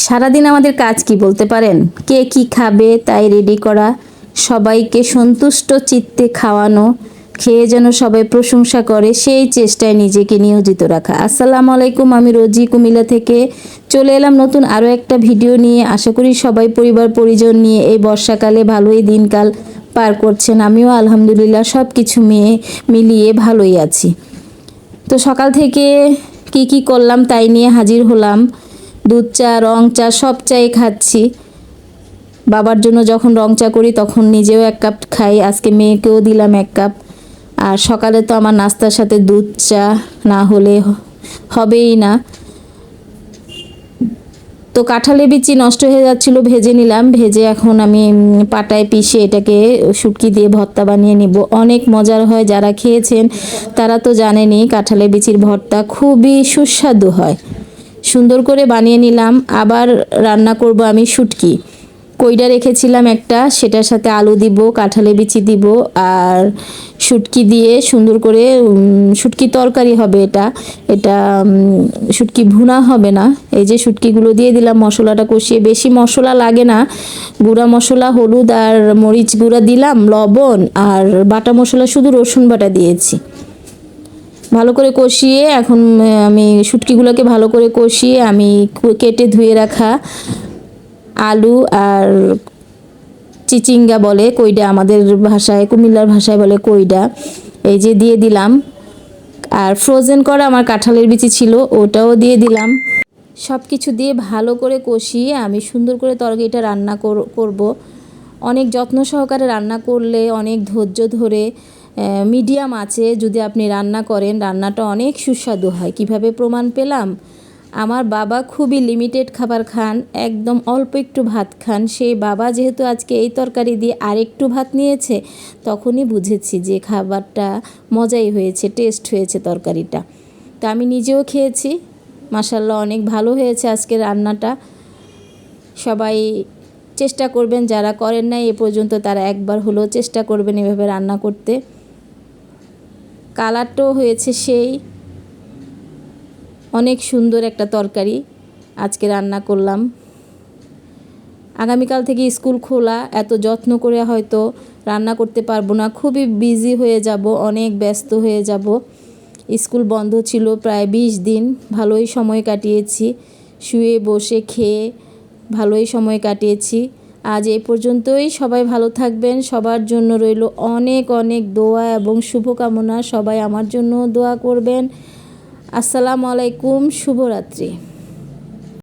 সারাদিন আমাদের কাজ কি বলতে পারেন? কে কি খাবে, তাই রেডি করা, সবাইকে সন্তুষ্ট চিত্তে খাওয়ানো, খেয়ে যেন সবাই প্রশংসা করে, সেই চেষ্টায় নিজেকে নিয়োজিত রাখা। আসসালামু আলাইকুম, আমি রোজি কুমিল্লা থেকে চলে এলাম নতুন আরও একটা ভিডিও নিয়ে। আশা করি সবাই পরিবার, পরিজন নিয়ে এই বর্ষাকালে ভালোই দিনকাল পার করছেন। আমিও আলহামদুলিল্লাহ সব কিছু মেয়ে মিলিয়ে ভালোই আছি। তো সকাল থেকে কি কি করলাম তাই নিয়ে হাজির হলাম। দুধ চা, রং চা, সব চাই খাচ্ছি। বাবার জন্য যখন রং চা করি তখন নিজেও এক কাপ খাই, আজকে মেয়েকেও দিলাম এক কাপ। আর সকালে তো আমার নাস্তার সাথে দুধ চা না হলে হবেই না। তো কাঁঠালে বিচি নষ্ট হয়ে যাচ্ছিল, ভেজে নিলাম। ভেজে এখন আমি পাটায় পিষে এটাকে শুটকি দিয়ে ভর্তা বানিয়ে নিব। অনেক মজার হয়, যারা খেয়েছেন তারা তো জানেনি কাঁঠালে বিচির ভর্তা খুবই সুস্বাদু হয়। সুন্দর করে বানিয়ে নিলাম। আবার রান্না করব আমি শুটকি। কইডা রেখেছিলাম একটা, সেটার সাথে আলু দিব, কাঁঠালে বিচি দিব, আর শুটকি দিয়ে সুন্দর করে শুটকি তরকারি হবে এটা। এটা শুটকি ভুনা হবে না। এই যে শুটকিগুলো দিয়ে দিলাম, মশলাটা কষিয়ে। বেশি মশলা লাগে না। গুঁড়া মশলা, হলুদ আর মরিচ গুঁড়া দিলাম, লবণ আর বাটা মশলা শুধু রসুন বাটা দিয়েছি। ভালো করে কষিয়ে এখন আমি শুটকিগুলোকে ভালো করে কষিয়ে আমি কেটে ধুয়ে রাখা আলু আর চিচিঙ্গা বলে কইডা, আমাদের ভাষায়, কুমিল্লার ভাষায় বলে কইডা। এই যে দিয়ে দিলাম। আর ফ্রোজেন করা আমার কাঁঠালের বিচি ছিল, ওটাও দিয়ে দিলাম। সব কিছু দিয়ে ভালো করে কষিয়ে আমি সুন্দর করে তরকারিটা রান্না কর- করব। অনেক যত্ন সহকারে রান্না করলে, অনেক ধৈর্য ধরে মিডিয়াম আছে, যদি আপনি রান্না করেন, রান্নাটা অনেক সুস্বাদু হয়। কীভাবে প্রমাণ পেলাম? আমার বাবা খুবই লিমিটেড খাবার খান, একদম অল্প একটু ভাত খান। সেই বাবা যেহেতু আজকে এই তরকারি দিয়ে আরেকটু ভাত নিয়েছে, তখনই বুঝেছি যে খাবারটা মজাই হয়েছে টেস্ট হয়েছে তরকারিটা। তা আমি নিজেও খেয়েছি। মাসাল্লাহ অনেক ভালো হয়েছে আজকে রান্নাটা। সবাই চেষ্টা করবেন, যারা করেন নাই এ পর্যন্ত তারা একবার হলেও চেষ্টা করবেন এভাবে রান্না করতে। কালারটাও হয়েছে সেই। অনেক সুন্দর একটা তরকারি আজকে রান্না করলাম। আগামীকাল থেকে স্কুল খোলা, এত যত্ন করে হয়তো রান্না করতে পারব না। খুবই বিজি হয়ে যাব, অনেক ব্যস্ত হয়ে যাব। স্কুল বন্ধ ছিল প্রায় বিশ দিন, ভালোই সময় কাটিয়েছি। শুয়ে, বসে, খেয়ে ভালোই সময় কাটিয়েছি। আজ এই পর্যন্তই। সবাই ভালো থাকবেন। সবার জন্য রইল অনেক অনেক দোয়া এবং শুভকামনা। সবাই আমার জন্য দোয়া করবেন। আসসালামু আলাইকুম। শুভরাত্রি।